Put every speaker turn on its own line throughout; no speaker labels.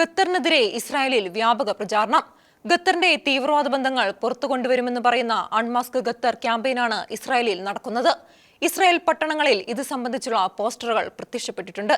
ഖത്തറിനെതിരെ ഇസ്രായേലിൽ വ്യാപക പ്രചാരണം. ഖത്തറിന്റെ തീവ്രവാദ ബന്ധങ്ങൾ പുറത്തു കൊണ്ടുവരുമെന്ന് പറയുന്ന അൺമാസ്ക് ഖത്തർ ക്യാമ്പയിനാണ് ഇസ്രായേലിൽ നടക്കുന്നത്. ഇസ്രായേൽ പട്ടണങ്ങളിൽ ഇത് സംബന്ധിച്ചുള്ള പോസ്റ്ററുകൾ പ്രത്യക്ഷപ്പെട്ടിട്ടുണ്ട്.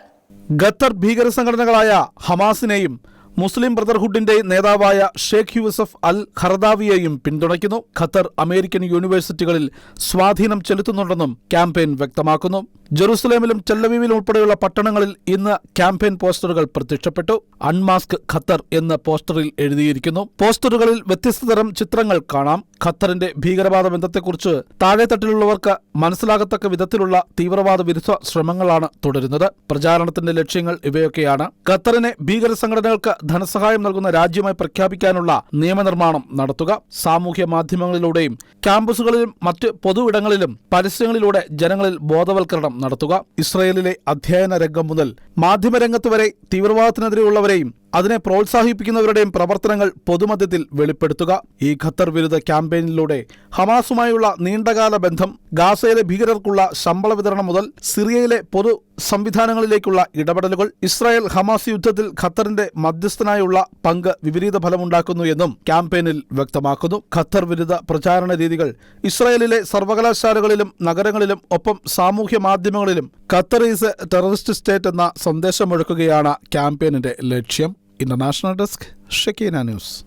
ഖത്തർ ഭീകര സംഘടനകളായ ഹമാസിനെയും മുസ്ലിം ബ്രദർഹുഡിന്റെ നേതാവായ ഷേഖ് യൂസഫ് അൽ ഖർദാവിയെയും പിന്തുണയ്ക്കുന്നു. ഖത്തർ അമേരിക്കൻ യൂണിവേഴ്സിറ്റികളിൽ സ്വാധീനം ചെലുത്തുന്നുണ്ടെന്നും ക്യാമ്പയിൻ വ്യക്തമാക്കുന്നു. ജെറുസലേമിലും ചെല്ലവീവിലും ഉൾപ്പെടെയുള്ള പട്ടണങ്ങളിൽ ഇന്ന് ക്യാമ്പയിൻ പോസ്റ്ററുകൾ പ്രത്യക്ഷപ്പെട്ടു. അൺമാസ്ക് ഖത്തർ എന്ന പോസ്റ്ററിൽ എഴുതിയിരിക്കുന്നു. പോസ്റ്ററുകളിൽ വ്യത്യസ്ത തരം ചിത്രങ്ങൾ കാണാം. ഖത്തറിന്റെ ഭീകരവാദ ബന്ധത്തെക്കുറിച്ച് താഴെത്തട്ടിലുള്ളവർക്ക് മനസ്സിലാകത്തക്ക വിധത്തിലുള്ള തീവ്രവാദ വിരുദ്ധ ശ്രമങ്ങളാണ് തുടരുന്നത്. പ്രചാരണത്തിന്റെ ലക്ഷ്യങ്ങൾ ഇവയൊക്കെയാണ്. ഖത്തറിനെ ഭീകര സംഘടനകൾക്ക് ധനസഹായം നൽകുന്ന രാജ്യമായി പ്രഖ്യാപിക്കാനുള്ള നിയമനിർമ്മാണം നടത്തുക. സാമൂഹ്യ മാധ്യമങ്ങളിലൂടെയും ക്യാമ്പസുകളിലും മറ്റ് പൊതു ഇടങ്ങളിലും പരസ്യങ്ങളിലൂടെ ജനങ്ങളിൽ ബോധവൽക്കരണം നടത്തുക. ഇസ്രയേലിലെ അധ്യയന രംഗം മുതൽ മാധ്യമരംഗത്ത് വരെ തീവ്രവാദത്തിനെതിരെയുള്ളവരെയും അതിനെ പ്രോത്സാഹിപ്പിക്കുന്നവരുടെയും പ്രവർത്തനങ്ങൾ പൊതുമധ്യത്തിൽ വെളിപ്പെടുത്തുക. ഈ ഖത്തർ വിരുദ്ധ ക്യാമ്പയിനിലൂടെ ഹമാസുമായുള്ള നീണ്ടകാല ബന്ധം ഗാസയിലെ ഭീകരർക്കുള്ള ശമ്പള വിതരണം മുതൽ സിറിയയിലെ പൊതു സംവിധാനങ്ങളിലേക്കുള്ള ഇടപെടലുകൾ ഇസ്രായേൽ ഹമാസ് യുദ്ധത്തിൽ ഖത്തറിന്റെ മധ്യസ്ഥനായുള്ള പങ്ക് വിപരീത ഫലമുണ്ടാക്കുന്നു എന്നും ക്യാമ്പയിനിൽ വ്യക്തമാക്കുന്നു. ഖത്തർ വിരുദ്ധ പ്രചാരണ രീതികൾ ഇസ്രായേലിലെ സർവകലാശാലകളിലും നഗരങ്ങളിലും ഒപ്പം സാമൂഹ്യ മാധ്യമങ്ങളിലും ഖത്തർ ഈസ് ടെററിസ്റ്റ് സ്റ്റേറ്റ് എന്ന സന്ദേശമൊഴുക്കുകയാണ് ക്യാമ്പയിനിന്റെ ലക്ഷ്യം. International Desk, Shekina News.